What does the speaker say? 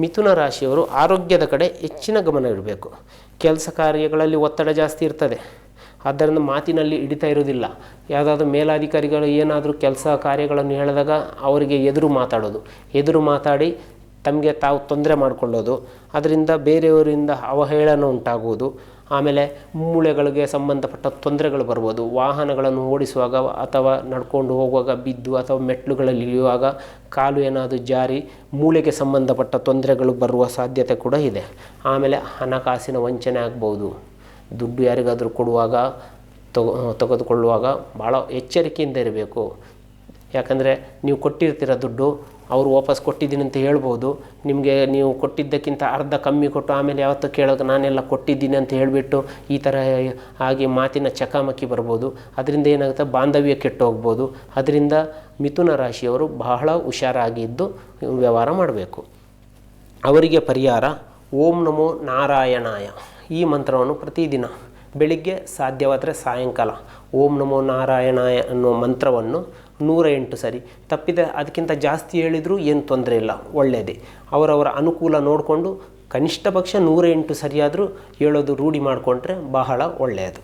ಮಿಥುನ ರಾಶಿಯವರು ಆರೋಗ್ಯದ ಕಡೆ ಹೆಚ್ಚಿನ ಗಮನ ಇಡಬೇಕು. ಕೆಲಸ ಕಾರ್ಯಗಳಲ್ಲಿ ಒತ್ತಡ ಜಾಸ್ತಿ ಇರ್ತದೆ. ಆದ್ದರಿಂದ ಮಾತಿನಲ್ಲಿ ಹಿಡಿತಾ ಇರೋದಿಲ್ಲ ಯಾವುದಾದ್ರೂ ಮೇಲಾಧಿಕಾರಿಗಳು ಏನಾದರೂ ಕೆಲಸ ಕಾರ್ಯಗಳನ್ನು ಹೇಳಿದಾಗ ಅವರಿಗೆ ಎದುರು ಮಾತಾಡೋದು. ಎದುರು ಮಾತಾಡಿ ತಮಗೆ ತಾವು ತೊಂದರೆ ಮಾಡಿಕೊಳ್ಳೋದು. ಅದರಿಂದ ಬೇರೆಯವರಿಂದ ಅವಹೇಳನ ಉಂಟಾಗುವುದು. ಆಮೇಲೆ ಮೂಳೆಗಳಿಗೆ ಸಂಬಂಧಪಟ್ಟ ತೊಂದರೆಗಳು ಬರ್ಬೋದು. ವಾಹನಗಳನ್ನು ಓಡಿಸುವಾಗ ಅಥವಾ ನಡ್ಕೊಂಡು ಹೋಗುವಾಗ ಬಿದ್ದು ಅಥವಾ ಮೆಟ್ಲುಗಳಲ್ಲಿ ಇಳಿಯುವಾಗ ಕಾಲು ಏನಾದರೂ ಜಾರಿ ಮೂಳೆಗೆ ಸಂಬಂಧಪಟ್ಟ ತೊಂದರೆಗಳು ಬರುವ ಸಾಧ್ಯತೆ ಕೂಡ ಇದೆ. ಆಮೇಲೆ ಹಣಕಾಸಿನ ವಂಚನೆ ಆಗ್ಬೋದು. ದುಡ್ಡು ಯಾರಿಗಾದರೂ ಕೊಡುವಾಗ ತಗೊ ತೆಗೆದುಕೊಳ್ಳುವಾಗ ಭಾಳ ಎಚ್ಚರಿಕೆಯಿಂದ ಇರಬೇಕು. ಯಾಕಂದರೆ ನೀವು ಕೊಟ್ಟಿರ್ತೀರ ದುಡ್ಡು ಅವರು ವಾಪಸ್ ಕೊಟ್ಟಿದ್ದೀನಿ ಅಂತ ಹೇಳ್ಬೋದು. ನಿಮಗೆ ನೀವು ಕೊಟ್ಟಿದ್ದಕ್ಕಿಂತ ಅರ್ಧ ಕಮ್ಮಿ ಕೊಟ್ಟು ಆಮೇಲೆ ಯಾವತ್ತೂ ಕೇಳೋದು ನಾನೆಲ್ಲ ಕೊಟ್ಟಿದ್ದೀನಿ ಅಂತ ಹೇಳಿಬಿಟ್ಟು ಈ ಥರ ಆಗಿ ಮಾತಿನ ಚಕಾಮಕಿ ಬರ್ಬೋದು. ಅದರಿಂದ ಏನಾಗುತ್ತೆ? ಬಾಂಧವ್ಯ ಕೆಟ್ಟು ಹೋಗ್ಬೋದು ಅದರಿಂದ ಮಿಥುನ ರಾಶಿಯವರು ಬಹಳ ಹುಷಾರಾಗಿದ್ದು ವ್ಯವಹಾರ ಮಾಡಬೇಕು. ಅವರಿಗೆ ಪರಿಹಾರ ಓಂ ನಮೋ ನಾರಾಯಣಾಯ. ಈ ಮಂತ್ರವನ್ನು ಪ್ರತಿದಿನ ಬೆಳಿಗ್ಗೆ ಸಾಧ್ಯವಾದರೆ ಸಾಯಂಕಾಲ ಓಂ ನಮೋ ನಾರಾಯಣಾಯ ಅನ್ನೋ ಮಂತ್ರವನ್ನು ನೂರ ಎಂಟು ಸರಿ. ತಪ್ಪಿದೆ ಅದಕ್ಕಿಂತ ಜಾಸ್ತಿ ಹೇಳಿದರೂ ಏನು ತೊಂದರೆ ಇಲ್ಲ ಒಳ್ಳೆಯದೇ ಅವರವರ ಅನುಕೂಲ ನೋಡಿಕೊಂಡು ಕನಿಷ್ಠ ಪಕ್ಷ ನೂರ ಎಂಟು ಸರಿಯಾದರೂ ಹೇಳೋದು ರೂಢಿ ಮಾಡಿಕೊಂಡ್ರೆ ಬಹಳ ಒಳ್ಳೆಯದು.